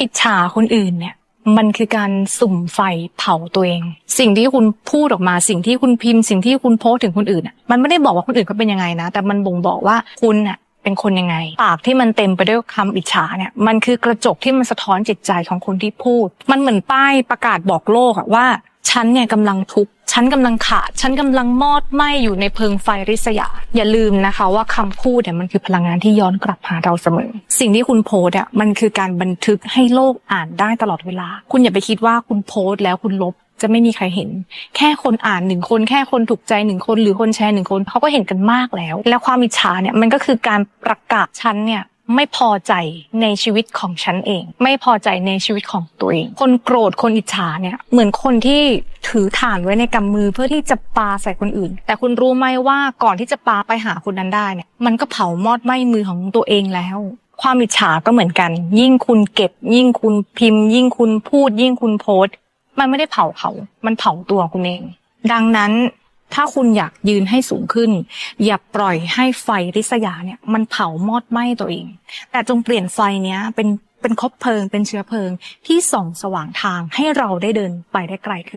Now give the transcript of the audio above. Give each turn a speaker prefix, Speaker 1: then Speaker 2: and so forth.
Speaker 1: อิจฉาคนอื่นเนี่ย มันคือการสุ่มไฟเผาตัวเอง สิ่งที่คุณพูดออกมาสิ่งที่คุณพิมพ์ สิ่งที่คุณโพสถึงคนอื่นอะมันไม่ได้บอกว่าคนอื่นเขาเป็นยังไงนะ แต่มันบ่งบอกว่าคุณอะเป็นคนยังไง ปากที่มันเต็มไปด้วยคำอิจฉาเนี่ยมันคือกระจกที่มันสะท้อนจิตใจของคนที่พูด มันเหมือนป้ายประกาศบอกโลกอะว่า ฉันเนี่ยกำลังทุกข์ฉันกำลังขาด ฉันกำลังมอดไหม้อยู่ในเพลิงไฟริษยา อย่าลืมนะคะ ว่าคำพูดเนี่ยมันคือพลังงานที่ย้อนกลับหาเราเสมอ สิ่งที่คุณโพสต์อะมันคือการบันทึกให้โลกอ่านได้ตลอดเวลา คุณอย่าไปคิดว่าคุณโพสต์แล้วคุณลบจะไม่มีใครเห็น แค่คนอ่านหนึ่งคนแค่คนถูกใจหนึ่งคน หรือคนแชร์หนึ่งคนเขาก็เห็นกันมากแล้ว และความอิจฉาเนี่ยมันก็คือการประกาศฉันเนี่ย ไม่พอใจในชีวิตของฉันเอง ไม่พอใจในชีวิตของตัวเอง คนโกรธคนอิจฉาเนี่ยเหมือนคนที่ถือถ่านไว้ในกำมือเพื่อที่จะปาใส่คนอื่น แต่คุณรู้ไหมว่าก่อนที่จะปาไปหาคนนั้นได้เนี่ยมันก็เผามอดไหม้มือของตัวเองแล้วความอิจฉาก็เหมือนกัน ยิ่งคุณเก็บ ยิ่งคุณพิมพ์ ยิ่งคุณพูด ยิ่งคุณโพสต์ มันไม่ได้เผาเขา มันเผาตัวคุณเอง ดังนั้น ถ้าคุณอยากยืนให้สูงขึ้น อย่าปล่อยให้ไฟริษยาเนี่ยมันเผามอดไหม้ตัวเอง แต่จงเปลี่ยนไฟเนี้ยเป็นเป็นคบเพลิงเป็นเชื้อเพลิงที่ส่องสว่างทางให้เราได้เดินไปได้ไกลขึ้น